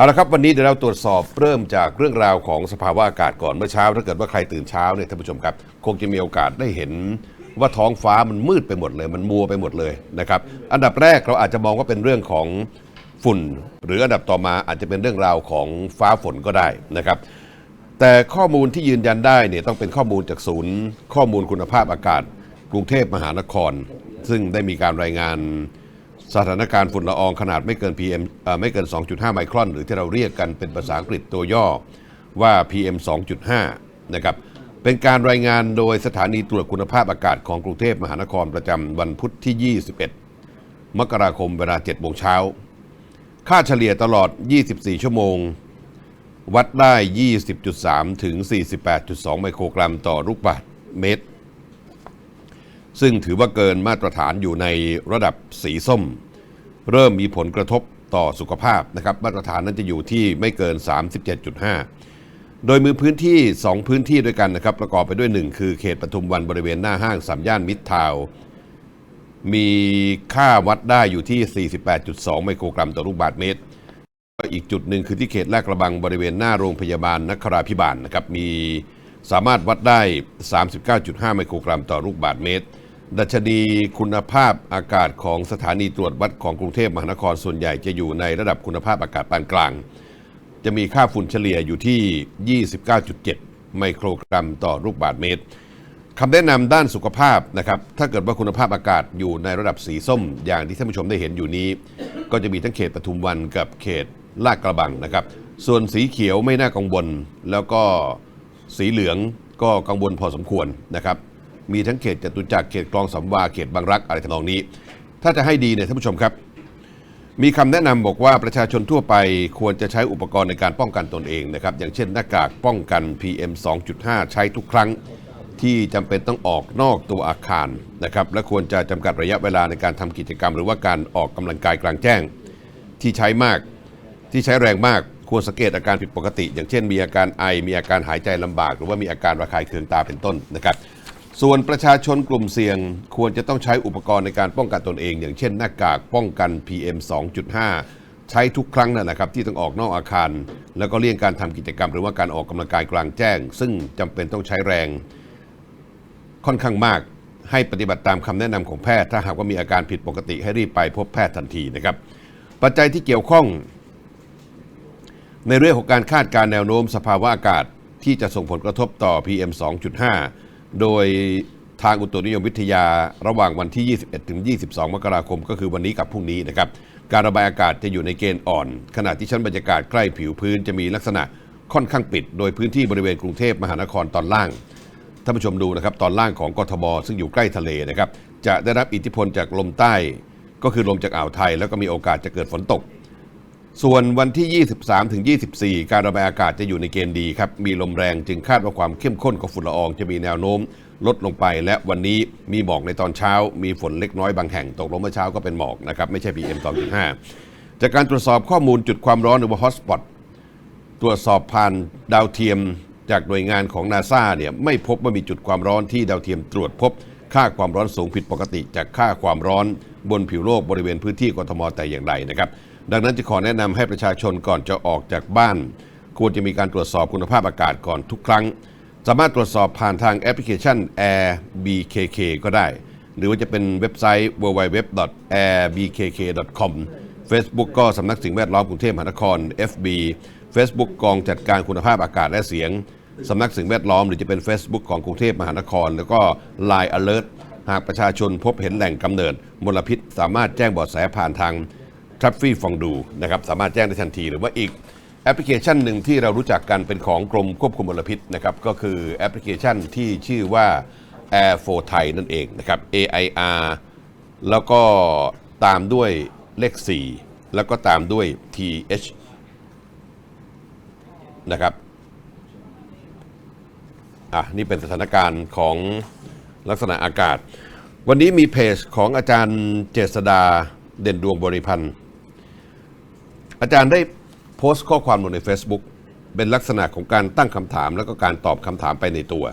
เอาละครับวันนี้เดี๋ยวเราตรวจสอบเริ่มจากเรื่องราวของสภาวะอากาศก่อนเมื่อเช้า ถ้าเกิดว่าใครตื่นเช้าเนี่ยท่านผู้ชมครับ คงจะมีโอกาสได้เห็นว่าท้องฟ้ามันมืดไปหมดเลย มันมัวไปหมดเลยนะครับอันดับแรกเราอาจจะมองว่าเป็นเรื่องของฝุ่น หรืออันดับต่อมาอาจจะเป็นเรื่องราวของฟ้าฝนก็ได้นะครับ แต่ข้อมูลที่ยืนยันได้เนี่ยต้องเป็นข้อมูลจากศูนย์ ข้อมูลคุณภาพอากาศ กรุงเทพมหานคร ซึ่งได้มีการรายงาน สถานการณ์ฝุ่นละอองขนาดไม่เกิน PM เอ่อไม่เกิน 2.5 ไมครอน หรือที่เราเรียกกันเป็นภาษาอังกฤษตัวย่อว่า PM 2.5 นะครับ เป็นการรายงานโดยสถานีตรวจคุณภาพอากาศของกรุงเทพมหานครประจำวันพุธที่ 21 มกราคมเวลา 7 โมงเช้า ค่าเฉลี่ยตลอด 24 ชั่วโมง วัดได้ 20.3 ถึง 48.2 ไมโครกรัมต่อลูกบาศก์เมตร ซึ่งถือว่าเกินมาตรฐานอยู่ในระดับสีส้ม เริ่มมีผลกระทบต่อสุขภาพนะครับ มาตรฐานนั้นจะอยู่ที่ไม่เกิน 37.5 โดยมือพื้นที่ 2 พื้นที่ด้วยกันนะครับ ประกอบไปด้วย 1 คือเขตปทุมวันบริเวณหน้าห้างสามย่านมิตรทาวมีค่าวัดได้อยู่ที่ 48.2 ไมโครกรัมต่อลูกบาศก์เมตร อีกจุดหนึ่งคือที่เขตลาดกระบังบริเวณหน้าโรงพยาบาลนคราพิบาลนะครับ มีสามารถวัดได้ 39.5 ไมโครกรัมต่อลูกบาศก์เมตร ดัชนีคุณภาพอากาศของสถานีตรวจวัดของกรุงเทพมหานครส่วนใหญ่จะอยู่ในระดับคุณภาพอากาศปานกลาง จะมีค่าฝุ่นเฉลี่ยอยู่ที่ 29.7 ไมโครกรัมต่อลูกบาศก์เมตรคำแนะนำด้านสุขภาพนะครับ ถ้าเกิดว่าคุณภาพอากาศอยู่ในระดับสีส้ม อย่างที่ท่านผู้ชมได้เห็นอยู่นี้ ก็จะมีทั้งเขตปทุมวันกับเขตลาดกระบังนะครับ ส่วนสีเขียวไม่น่ากังวล แล้วก็สีเหลืองก็กังวลพอสมควรนะครับ มีทั้งเขตจตุจักรเขตคลองสำวาเขตบางรักอะไรทำนองนี้ ถ้าจะให้ดีเนี่ยท่านผู้ชมครับ มีคำแนะนำบอกว่าประชาชนทั่วไปควรจะใช้อุปกรณ์ในการป้องกันตนเองนะครับอย่างเช่นหน้ากากป้องกัน PM 2.5 ใช้ทุกครั้งที่จำเป็นต้องออกนอกตัวอาคารนะครับและควรจะจำกัดระยะเวลาในการทำกิจกรรม หรือว่าการออกกำลังกายกลางแจ้ง ที่ใช้มากที่ใช้แรงมากควรสังเกตอาการผิดปกติ อย่างเช่น มีอาการไอมีอาการหายใจลำบาก หรือว่ามีอาการระคายเคืองตาเป็นต้นนะครับ ส่วนประชาชนกลุ่มเสี่ยงควรจะต้องใช้อุปกรณ์ในการป้องกันตนเอง อย่างเช่นหน้ากากป้องกัน PM 2.5 ใช้ทุกครั้งนั่นนะครับที่ต้องออกนอกอาคาร แล้วก็เลี่ยงการทำกิจกรรมหรือว่าการออกกำลังกายกลางแจ้ง ซึ่งจำเป็นต้องใช้แรง ค่อนข้างมากให้ปฏิบัติตามคำแนะนำของแพทย์ ถ้าหากว่ามีอาการผิดปกติให้รีบไปพบแพทย์ทันทีนะครับ ปัจจัยที่เกี่ยวข้อง ในเรื่องของการคาดการแนวโน้มสภาวะอากาศที่จะส่งผลกระทบต่อ PM 2.5 โดยทางอุตุนิยมวิทยาระหว่างวันที่ 21 ถึง 22 มกราคม ก็คือวันนี้กับพรุ่งนี้นะครับ การระบายอากาศจะอยู่ในเกณฑ์อ่อน ขณะที่ชั้นบรรยากาศใกล้ผิวพื้นจะมีลักษณะค่อนข้างปิด โดยพื้นที่บริเวณกรุงเทพมหานครตอนล่าง ท่านผู้ชมดูนะครับ ตอนล่างของกทมซึ่งอยู่ใกล้ทะเลนะครับ จะได้รับอิทธิพลจากลมใต้ ก็คือลมจากอ่าวไทย แล้วก็มีโอกาสจะเกิดฝนตก ส่วนวันที่ 23 ถึง 24 การระบายอากาศจะอยู่ในเกณฑ์ดีครับ มีลมแรงจึงคาดว่าความเข้มข้นของฝุ่นละอองจะมีแนวโน้ม ลดลงไปและวันนี้มีหมอกในตอนเช้า มีฝนเล็กน้อยบางแห่งตกลงเมื่อเช้าก็เป็นหมอกนะครับ ไม่ใช่ PM 2.5 จากการตรวจสอบข้อมูลจุดความร้อนหรือว่า hotspot ตรวจสอบผ่านดาวเทียมจากหน่วยงานของนาซาเนี่ยไม่พบว่ามีจุดความร้อนที่ดาวเทียมตรวจพบ ค่าความร้อนสูงผิดปกติจากค่าความร้อนบนผิวโลกบริเวณพื้นที่กทมแต่อย่างใดนะครับ ดังนั้นจะขอแนะนำให้ประชาชนก่อนจะออกจากบ้าน ควรจะมีการตรวจสอบคุณภาพอากาศก่อนทุกครั้ง สามารถตรวจสอบผ่านทางแอปพลิเคชัน Air BKK ก็ได้ หรือว่าจะเป็นเว็บไซต์ www.airbkk.com Facebook ก็สำนักสิ่งแวดล้อมกรุงเทพมหานคร FB Facebook กองจัดการคุณภาพอากาศและเสียงสำนักสิ่งแวดล้อมหรือจะเป็น Facebook ของกรุงเทพมหานคร แล้วก็ Line Alert หากประชาชนพบเห็นแหล่งกำเนิดมลพิษ สามารถแจ้งเบาะแสผ่านทาง ทรัฟฟี่ฟองดูนะครับสามารถแจ้งได้ทันที หรือว่าอีกแอปพลิเคชันหนึ่งที่เรารู้จักกันเป็นของกรมควบคุมมลพิษนะครับก็คือแอปพลิเคชันที่ชื่อว่า Air for Thai นั่นเองนะครับ AIR แล้วก็ตามด้วยเลข 4 แล้วก็ตามด้วย TH นะครับอะนี่เป็นสถานการณ์ของลักษณะอากาศ วันนี้มีเพจของอาจารย์เจษดาเด่นดวงบริพันธ์ อาจารย์ได้โพสต์ข้อความลงใน Facebook เป็นลักษณะของการตั้งคำถามแล้วก็การตอบคำถามไปในตัว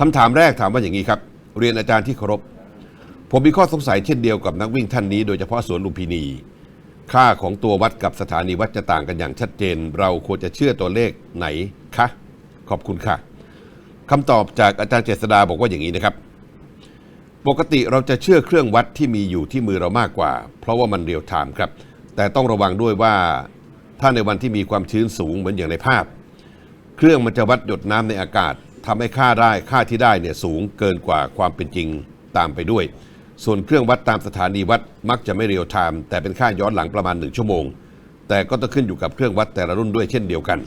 คำถามแรกถามว่าอย่างนี้ครับ เรียนอาจารย์ที่เคารพผมมีข้อสงสัยเช่นเดียวกับนักวิ่งท่านนี้โดยเฉพาะสวนลุมพินี ค่าของตัววัดกับสถานีวัดจะต่างกันอย่างชัดเจน เราควรจะเชื่อตัวเลขไหนคะขอบคุณค่ะคำตอบจากอาจารย์เจษดาบอกว่าอย่างนี้นะครับ ปกติเราจะเชื่อเครื่องวัดที่มีอยู่ที่มือเรามากกว่า เพราะว่ามันเรียลไทม์ครับ แต่ต้องระวังด้วยว่าถ้าในวันที่มีความชื้นสูงเหมือนอย่างในภาพ เครื่องมันจะวัดหยดน้ำในอากาศทำให้ค่าได้ค่าที่ได้เนี่ยสูงเกินกว่าความเป็นจริงตามไปด้วย ส่วนเครื่องวัดตามสถานีวัดมักจะไม่เรียลไทม์แต่เป็นค่าย้อนหลังประมาณ 1 ชั่วโมง แต่ก็ต้องขึ้นอยู่กับเครื่องวัดแต่ละรุ่นด้วยเช่นเดียวกัน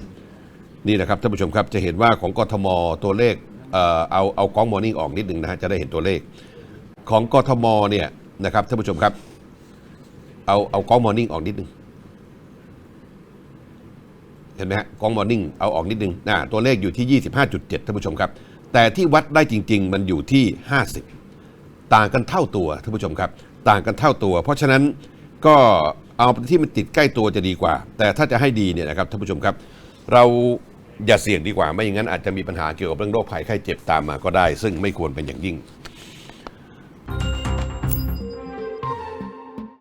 นี่นะครับท่านผู้ชมครับจะเห็นว่าของกทมตัวเลขเอ่อเอาเอากล้องมอร์นิ่งออกนิดหนึ่งนะฮะจะได้เห็นตัวเลข ของกทมเนี่ยนะครับท่านผู้ชมครับ เอาเอากล้องมอร์นิ่งออกนิดหนึ่งเห็นไหมฮะกล้องมอร์นิ่งเอาออกนิดหนึ่งนะตัวเลขอยู่ที่ 25.7ท่านผู้ชมครับ แต่ที่วัดได้จริง ๆ มันอยู่ที่ 50 ต่างกันเท่าตัวท่านผู้ชมครับ ต่างกันเท่าตัว เพราะฉะนั้นก็เอาที่มันติดใกล้ตัวจะดีกว่า แต่ถ้าจะให้ดีเนี่ยนะครับท่านผู้ชมครับ เราอย่าเสี่ยงดีกว่าไม่อย่างนั้นอาจจะมีปัญหาเกี่ยวกับเรื่องโรคภัยไข้เจ็บตามมาก็ได้ ซึ่งไม่ควรเป็นอย่างยิ่ง